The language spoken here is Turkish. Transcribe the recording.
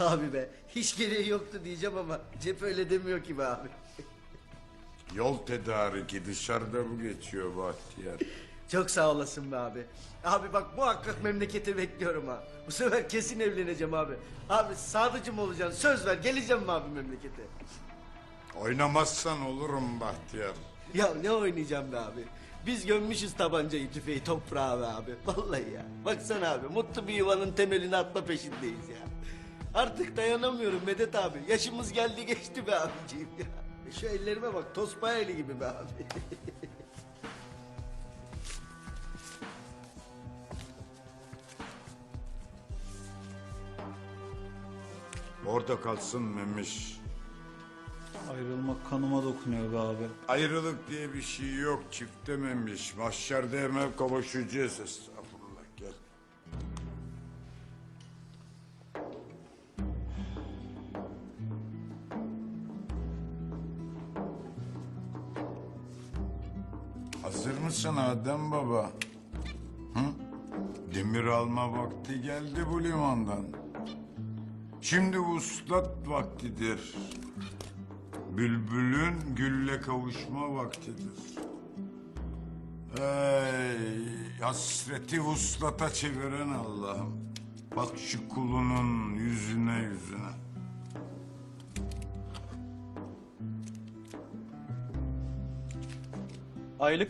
Abi be hiç gereği yoktu diyeceğim ama cep öyle demiyor ki be abi. Yol tedariki dışarıda mı geçiyor Bahtiyar? Çok sağ olasın be abi. Abi bak muhakkak memlekete bekliyorum ha. Bu sefer kesin evleneceğim abi. Abi sadıcım olacaksın söz ver geleceğim abi memlekete? Oynamazsan olurum Bahtiyar. Ya ne oynayacağım be abi? Biz gömmüşüz tabancayı tüfeği toprağa be abi. Vallahi ya. Baksana abi mutlu bir yuvanın temelini atma peşindeyiz ya. Artık dayanamıyorum Medet abi. Yaşımız geldi geçti be abiciğim ya. E Şu ellerime bak tosbağa eli gibi be abi. Orada kalsın Memiş. Ayrılmak kanıma dokunuyor be abi. Ayrılık diye bir şey yok çifte Memiş. Mahşerde hemen kavuşacağız Hazır mısın Adem Baba? Hı? Demir alma vakti geldi bu limandan. Şimdi vuslat vaktidir. Bülbülün gülle kavuşma vaktidir. Ey hasreti vuslata çeviren Allah'ım. Bak şu kulunun yüzüne yüzüne. Aylık